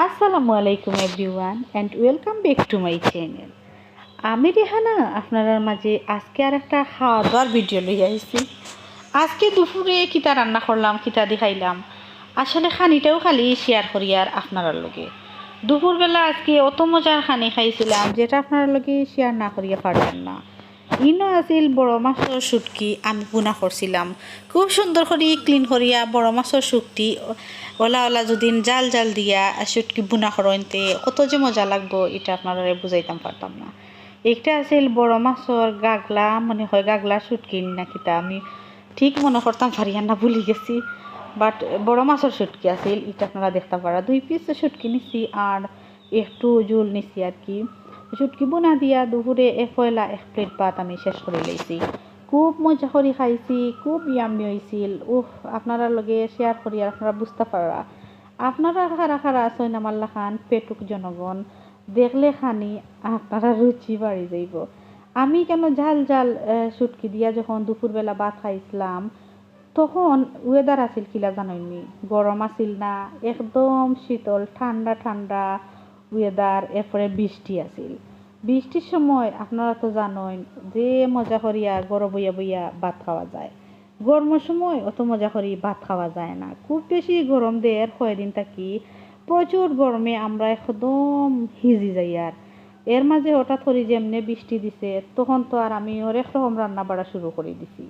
আসসালামু আলাইকুম everyone and welcome back to my channel আমি রেহানা আপনার মাঝে আজকে আর একটা খাওয়া দাওয়ার ভিডিও লই আইছি। আজকে দুপুরে কিতা রান্না করলাম, কিতা দি খাইলাম আসলে খানিটাও খালি শেয়ার করি আর আপনার লগে। দুপুরবেলা আজকে অত মজার খানি খাইছিলাম, যেটা আপনার লগে শেয়ার না করিয়া পারবেন না। ইনো আছিল বড় মাছের শুটকি আমি বুনা করছিলাম খুব সুন্দর করে ক্লিন করিয়া বড় মাছের শুটকি ওলা ওলা যদি জাল জাল দিয়া শুটকি বুনা করতে কত যে মজা লাগবো এটা আপনারা বুঝাইতাম পারতাম না। একটা আছিল বড় মাছের গাগলা, মনে হয় গাগলা শুটকি না কিতা, আমি ঠিক মনে করতাম ফারিয়ান না ভুলি গেছি। বাট বড় মাছের শুটকি আছিল এটা আপনারা দেখতে পারা দুই পিস শুটকি নিছি, আর একটু জোল নিছি আর কি। চুটকি বোনা দিয়া দুপুরে এক পয়লা এক প্লেট ভাত আমি শেষ করে লইছি খুব মজা করে খাইছি, খুব ইয়ামি হয়েছিল উহ আপনারা লগে শেয়ার করি আপনারা বুঝতে পারা আপনারা খারা খারা আছেন খান, পেটুক জনগণ। দেখলে খানি আপনারা রুচি বাড়ি যাইব আমি কেন ঝাল ঝাল সুটকি দিয়া যখন দুপুরবেলা ভাত খাইছিলাম, তখন ওয়েদার আছিল কিলা জানাইনি গরম আছিল না, একদম শীতল ঠান্ডা ঠান্ডা ওয়েদার এরপরে বৃষ্টি আছিল। বৃষ্টির সময় আপনারা তো জানেন যে মজা করিয়া গরম বইয়া বইয়া ভাত খাওয়া যায়। গরমের সময় অত মজা করি ভাত খাওয়া যায় না। খুব বেশি গরম দেয় কয়দিন থাকি প্রচুর গরমে আমরা একদম হিজি যাই আর। এর মাঝে হঠাৎ করে যেমনি বৃষ্টি দিছে, তখন তো আর আমি অনেক রকম রান্না বাড়া শুরু করে দিছি।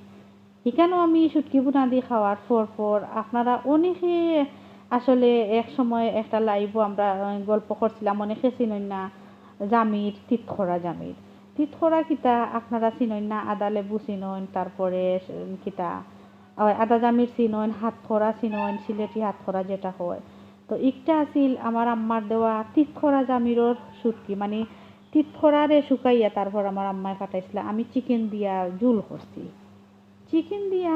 এখানেও আমি সুটকি বুনা দিয়ে খাওয়ার পর পর আপনারা অনেকে আসলে এক সময় একটা লাইভও আমরা গল্প করছিলাম অনেকে চিনই না, জামির, তিতখরা জামির। তিতখরা কিতা, আপনারা চিনই না আদা লেবু চিনইন তারপরে কিতা আদা জামির চিনইন হাত খরা চিনইন সিলেটি হাত যেটা হয়। তো একটা আছিল আমার আম্মার দেওয়া তিতখরা জামিরর সুটকি মানে তিতখরারে শুকাইয়া তারপর আমার আম্মায় কাটাইছিল আমি চিকেন দিয়া জুল করছি। চিকেন দিয়া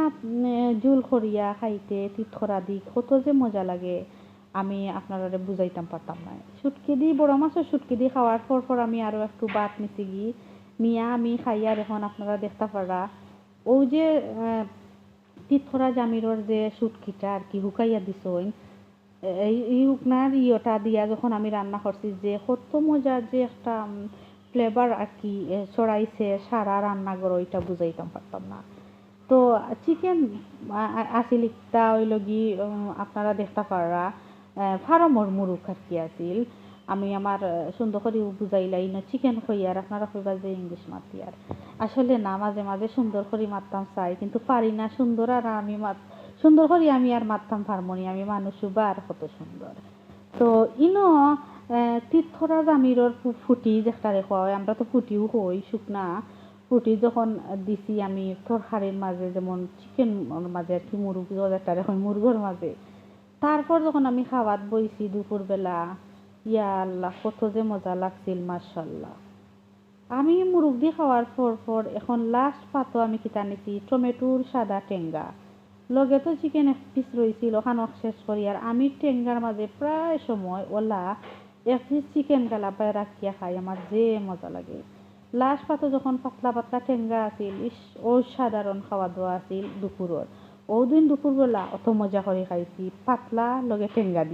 জুল করিয়া খাইতে তিতখরা দি কত যে মজা লাগে। আমি আপনারা বুঝাইতাম পারতাম না। সুটকি দি, বড় মাছের সুটকি দি খাওয়ার পর পর আমি আরও একটু বাত নিতে গি। নিয়ে আমি খাইয়ার এখন আপনারা দেখতে পারা ও যে তিতখরা জামিরর যে সুটকিটা আর কি হুকাইয়া দিছইন এই হুকনার ইয়েটা দিয়া যখন আমি রান্না করছি যে কত মজার যে একটা ফ্লেভার আর কি ছড়াইছে সারা রান্নাঘর, ওইটা বুঝাইতাম পারতাম না। তো চিকেন আছিল একটা ওই লগি আপনারা দেখতে পারা ফার্মর মুরুখ আর কি আছিল। আমি আমার সুন্দর করে বুঝাইলাই না চিকেন খই আর, আপনারা কইবা যে ইংলিশ মাতি আর। আসলে না, মাঝে মাঝে সুন্দর করে মারতাম চাই, কিন্তু পারি না সুন্দর আর আমি সুন্দর করে আমি আর মারতাম পারমনি আমি মানুষ আর কত সুন্দর। তো ইনো তীর্থরা জামিরর ফুটি যেটা হয় আমরা তো ফুটিও হই শুকনা। ফুটি যখন দিছি আমি তরকারির মাঝে যেমন চিকেন মাঝে আর কি মুরগ যেটা রেখা মুরগোর মাঝে তারপর যখন আমি খাওয়াত বইছি দুপুরবেলা ইয়া আল্লাহ কত যে মজা লাগছিল মার্শাল্লাহ আমি মুরগ দিয়ে খাওয়ার পর পর এখন লাস্ট পাতো আমি কিতা নিছি টমেটোর সাদা টেঙ্গা লগে তো চিকেন এক পিস রয়েছিল খানক শেষ করি আর আমি টেঙ্গার মাঝে প্রায় সময় ওলা এক পিস চিকেন গালা পায় রাখিয়া খাই আমার যে মজা লাগে। লাস্ট পাতো যখন পাতলা পাতলা ঠেঙ্গা আছিল, ইস, অসাধারণ খাওয়া দাওয়া আছিল দুপুরর ও দিন দুপুরবেলা অত মজা করে খাইছি, পাতলা লগে টেঙ্গা